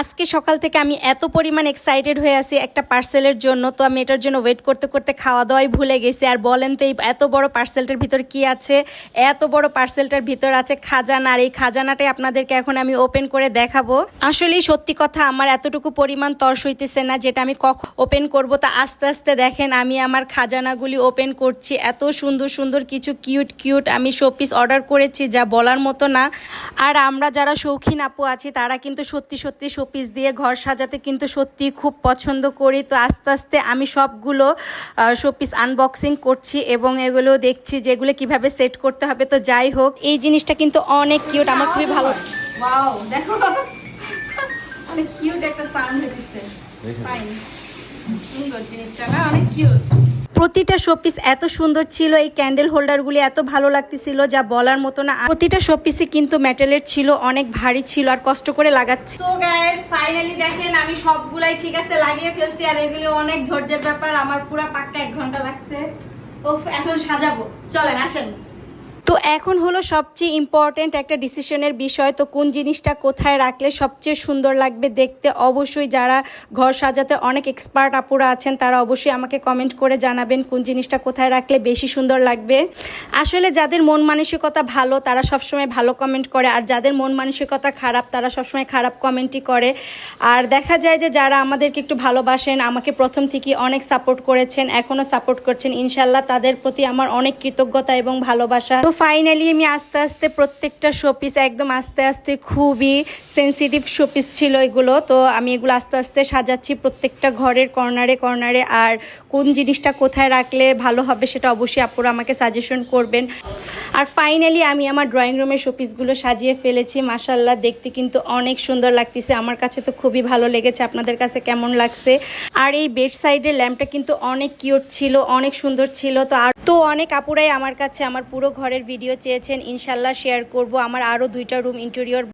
আজকে সকাল থেকে আমি এত পরিমাণ এক্সাইটেড হয়ে আছি একটা পার্সেলের জন্য, তো আমি এটার জন্য ওয়েট করতে করতে খাওয়া দাওয়াই ভুলে গেছি। আর বলেন তো এই এত বড় পার্সেলটার ভিতর কি আছে? এত বড় পার্সেলটার ভিতর আছে খাজানা, আর এই খাজানাটাই আপনাদেরকে এখন আমি ওপেন করে দেখাবো। আসলেই সত্যি কথা, আমার এতটুকু পরিমাণ তর্স হইতেছে না, যেটা আমি কখন ওপেন করব। তা আস্তে আস্তে দেখেন, আমি আমার খাজানাগুলি ওপেন করছি। এত সুন্দর সুন্দর কিছু কিউট কিউট আমি শোপিস অর্ডার করেছি, যা বলার মতো না। আর আমরা যারা শৌখিন আপু আছি, তারা কিন্তু সত্যি সত্যি শোপিস দিয়ে ঘর সাজাতে কিন্তু সত্যি খুব পছন্দ করি। তো আস্তে আস্তে আমি সবগুলো শোপিস আনবক্সিং করছি এবং এগুলো দেখছি যেগুলো কীভাবে সেট করতে হবে। তো যাই হোক এই জিনিসটা কিন্তু অনেক কিউট আমার খুবই ভালো ওয়াও দেখো অনেক কিউট একটা সাউন্ড হচ্ছে ফাইন সুন্দর জিনিসটা না অনেক কিউট প্রতিটা শোপিস এত সুন্দর ছিল, এই ক্যান্ডেল হোল্ডারগুলি এত ভালো লাগতেছিল যা বলার মতো না। প্রতিটা শোপিসে কিন্তু মেটালের ছিল, অনেক ভারী ছিল আর কষ্ট করে লাগাচ্ছি। তো গাইস ফাইনালি দেখেন আমি সবগুলাই ঠিক আছে লাগিয়ে ফেলছি আর এগুলি অনেক ধৈর্যের ব্যাপার, আমার পুরো পাক্কা এক ঘণ্টা লাগছে। ও এখন সাজাবো। চলেন, আসেন। তো এখন হলো সবচেয়ে ইম্পর্ট্যান্ট একটা ডিসিশনের বিষয়। তো কোন জিনিসটা কোথায় রাখলে সবচেয়ে সুন্দর লাগবে দেখতে? অবশ্যই যারা ঘর সাজাতে অনেক এক্সপার্ট আপুরা আছেন, তারা অবশ্যই আমাকে কমেন্ট করে জানাবেন কোন জিনিসটা কোথায় রাখলে বেশি সুন্দর লাগবে। আসলে যাদের মন মানসিকতা ভালো, তারা সবসময় ভালো কমেন্ট করে। আর যাদের মন মানসিকতা খারাপ, তারা সবসময় খারাপ কমেন্টই করে। আর দেখা যায় যে যারা আমাদেরকে একটু ভালোবাসেন, আমাকে প্রথম থেকে অনেক সাপোর্ট করেছেন এখনও সাপোর্ট করছেন। ইনশাল্লাহ তাদের প্রতি আমার অনেক কৃতজ্ঞতা এবং ভালোবাসা। তো ফাইনালি আমি আস্তে আস্তে প্রত্যেকটা শোপিস একদম আস্তে আস্তে খুবই সেন্সিটিভ শোপিস ছিল এগুলো। তো আমি এগুলো আস্তে আস্তে সাজাচ্ছি প্রত্যেকটা ঘরের কর্নারে কর্নারে আর কোন জিনিসটা কোথায় রাখলে ভালো হবে সেটা অবশ্যই আপুরা আমাকে সাজেশন করবেন। আর ফাইনালি আমি আমার ড্রয়িং রুমের শোপিসগুলো সাজিয়ে ফেলেছি। মাসাল্লাহ দেখতে কিন্তু অনেক সুন্দর লাগতেছে। আমার কাছে তো খুবই ভালো লেগেছে। আপনাদের কাছে কেমন লাগছে? আর এই বেড সাইডের ল্যাম্পটা কিন্তু অনেক কিউট ছিল, অনেক সুন্দর ছিল। তো আর তো অনেক আপুরাই আমার কাছে আমার পুরো ঘরের ভিডিও চেয়েছেন। ইনশাল্লাহ শেয়ার করব। আমার আরও দুইটা রুম ইন্টেরিয়র